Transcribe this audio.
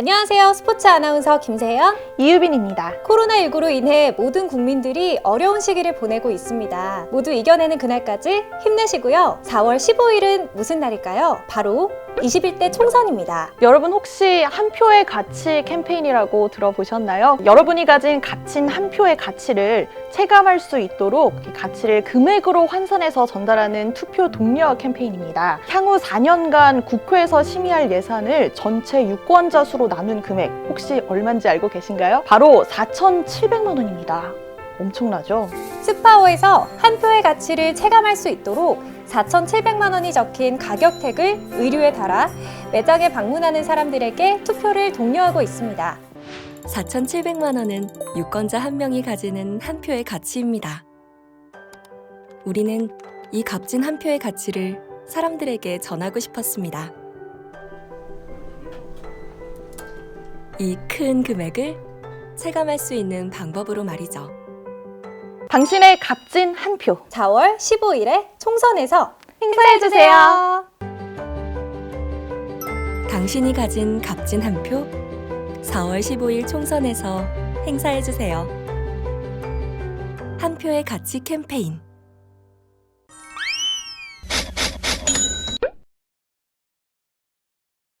안녕하세요. 스포츠 아나운서 김세연. 이유빈입니다. 코로나19로 인해 모든 국민들이 어려운 시기를 보내고 있습니다. 모두 이겨내는 그날까지 힘내시고요. 4월 15일은 무슨 날일까요? 바로 21대 총선입니다. 여러분 혹시 한 표의 가치 캠페인이라고 들어보셨나요? 여러분이 가진 갇힌 한 표의 가치를 체감할 수 있도록 이 가치를 금액으로 환산해서 전달하는 투표 독려 캠페인입니다. 향후 4년간 국회에서 심의할 예산을 전체 유권자 수로 나눈 금액 혹시 얼마인지 알고 계신가요? 바로 4,700만 원입니다. 엄청나죠? 스파오에서 한 표의 가치를 체감할 수 있도록 4,700만 원이 적힌 가격 택을 의류에 달아 매장에 방문하는 사람들에게 투표를 독려하고 있습니다. 4,700만 원은 유권자 한 명이 가지는 한 표의 가치입니다. 우리는 이 값진 한 표의 가치를 사람들에게 전하고 싶었습니다. 이 큰 금액을 체감할 수 있는 방법으로 말이죠. 당신의 값진 한 표. 4월 15일에 총선에서 행사해주세요. 당신이 가진 값진 한 표, 4월 15일 총선에서 행사해주세요. 한 표의 가치 캠페인.